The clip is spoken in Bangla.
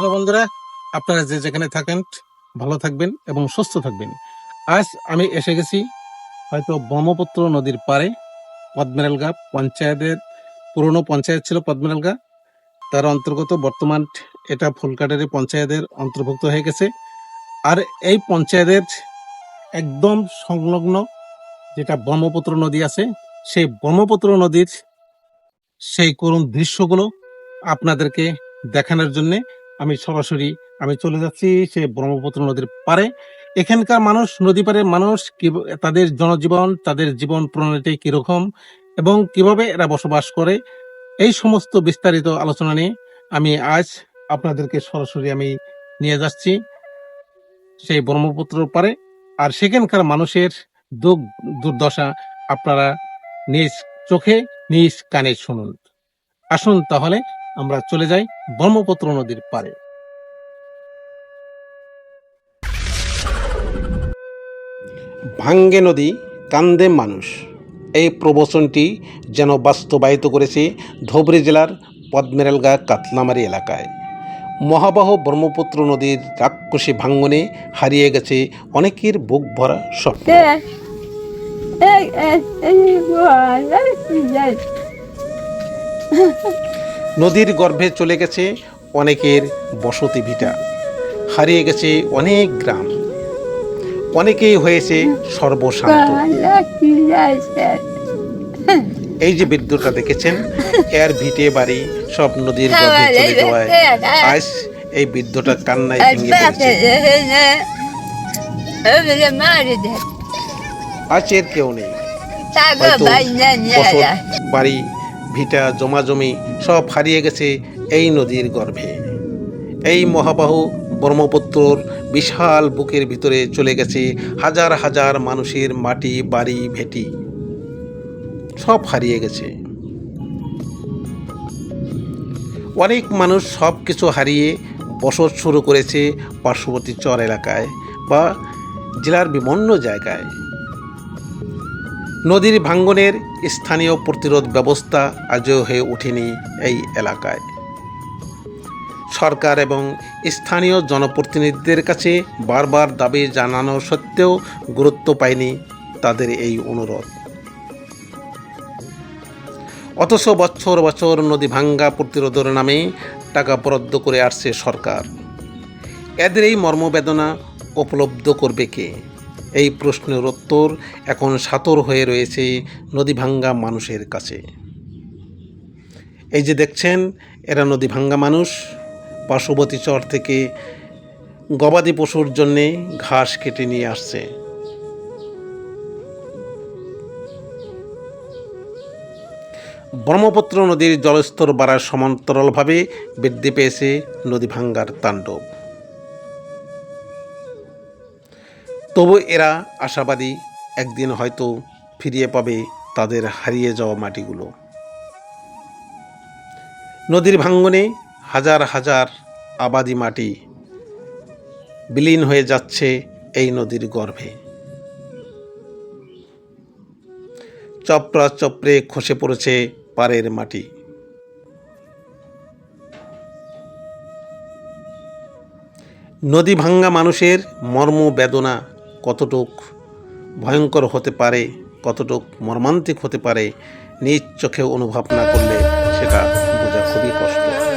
হ্যালো বন্ধুরা, আপনারা যে যেখানে থাকেন, ভালো থাকবেন এবং সুস্থ থাকবেন। আজ আমি এসে গেছি হয়তো ব্রহ্মপুত্র নদীর পারে পদ্মেরালগা পঞ্চায়েতের, পুরনো পঞ্চায়েত ছিল পদ্মেরালগা তার অন্তর্গত বর্তমান এটা ফুলকাটারি পঞ্চায়েতের অন্তর্ভুক্ত হয়ে গেছে। আর এই পঞ্চায়েতের একদম সংলগ্ন যেটা ব্রহ্মপুত্র নদী আছে, সেই ব্রহ্মপুত্র নদীর সেই করুণ দৃশ্যগুলো আপনাদেরকে দেখানোর জন্য আমি সরাসরি, আমি চলে যাচ্ছি সে ব্রহ্মপুত্র নদীর পারে এখানকার মানুষ, নদী পারে মানুষ কি তাদের জনজীবন, তাদের জীবন প্রণালীটি কীরকম এবং কীভাবে এরা বসবাস করে, এই সমস্ত বিস্তারিত আলোচনা নিয়ে আমি আজ আপনাদেরকে সরাসরি আমি নিয়ে যাচ্ছি সেই ব্রহ্মপুত্র পারে আর সেখানকার মানুষের দুঃখ, দুর্দশা আপনারা নিজ চোখে, নিজ কানে শুনুন। আসুন তাহলে আমরা চলে যাই ব্রহ্মপুত্র নদীর পারে ভাঙ্গে নদী কান্দে মানুষ এই প্রবচনটি যেন বাস্তবায়িত করেছে ধুবড়ী জেলার পদ্মেরালগা কাতলামারি এলাকায় মহাবাহ ব্রহ্মপুত্র নদীর রাক্ষসী ভাঙ্গনে হারিয়ে গেছে অনেকের বুক ভরা স্বপ্ন নদীর গর্ভে চলে গেছে অনেকের বসতি ভিটা হারিয়ে গেছে অনেক গ্রাম। অনেকেই হয়েছে সর্বশান্ত। এই যে বিদ্যুৎটা দেখেছেন, এর ভিটে বাড়ি সব নদীর গর্ভে চলে যাওয়ায় আজ এই বিদ্যুৎটা কান্নায় ভেঙে পড়েছে। আজ এর কেউ নেই। বাড়ি ভিটা জমাজমি সব হারিয়ে গেছে এই নদীর গর্ভে। এই মহাবাহু ব্রহ্মপুত্রর বিশাল বুকের ভিতরে চলে গেছে হাজার হাজার মানুষের মাটি, বাড়ি, ভেটি। সব হারিয়ে গেছে। অনেক মানুষ সব কিছু হারিয়ে বসত শুরু করেছে পার্শ্ববর্তী চর এলাকায় বা জেলার বিভিন্ন জায়গায়। নদীর ভাঙ্গনের স্থানীয় প্রতিরোধ ব্যবস্থা আজও হয়ে ওঠেনি এই এলাকায়। সরকার এবং স্থানীয় জনপ্রতিনিধিদের কাছে বারবার দাবি জানানো সত্ত্বেও গুরুত্ব পায়নি তাদের এই অনুরোধ। অথচ বছর বছর নদী ভাঙ্গা প্রতিরোধের নামে টাকা বরাদ্দ করে আসছে সরকার। এদের এই মর্মবেদনা উপলব্ধ করবে কে? এই প্রশ্নের উত্তর এখন সাতর হয়ে রয়েছে নদী ভাঙ্গা মানুষের কাছে। এই যে দেখছেন, এরা নদী ভাঙ্গা মানুষ। পার্শ্ববর্তী চর থেকে গবাদি পশুর জন্যে ঘাস কেটে নিয়ে আসছে। ব্রহ্মপুত্র নদীর জলস্তর বাড়ার সমান্তরালভাবে বৃদ্ধি পেয়েছে নদী ভাঙ্গার তাণ্ডব। তবু এরা আশাবাদী একদিন হয়তো ফিরিয়ে পাবে তাদের হারিয়ে যাওয়া মাটিগুলো। নদীর ভাঙ্গনে হাজার হাজার আবাদি মাটি বিলীন হয়ে যাচ্ছে এই নদীর গর্ভে। চপড়া চপড়ে খসে পড়েছে পাড়ের মাটি। নদী ভাঙ্গা মানুষের মর্ম বেদনা কতটুক ভয়ঙ্কর হতে পারে, কতটুক মর্মান্তিক হতে পারে, নিজ চোখে অনুভব না করলে সেটা বোঝা খুবই কষ্ট।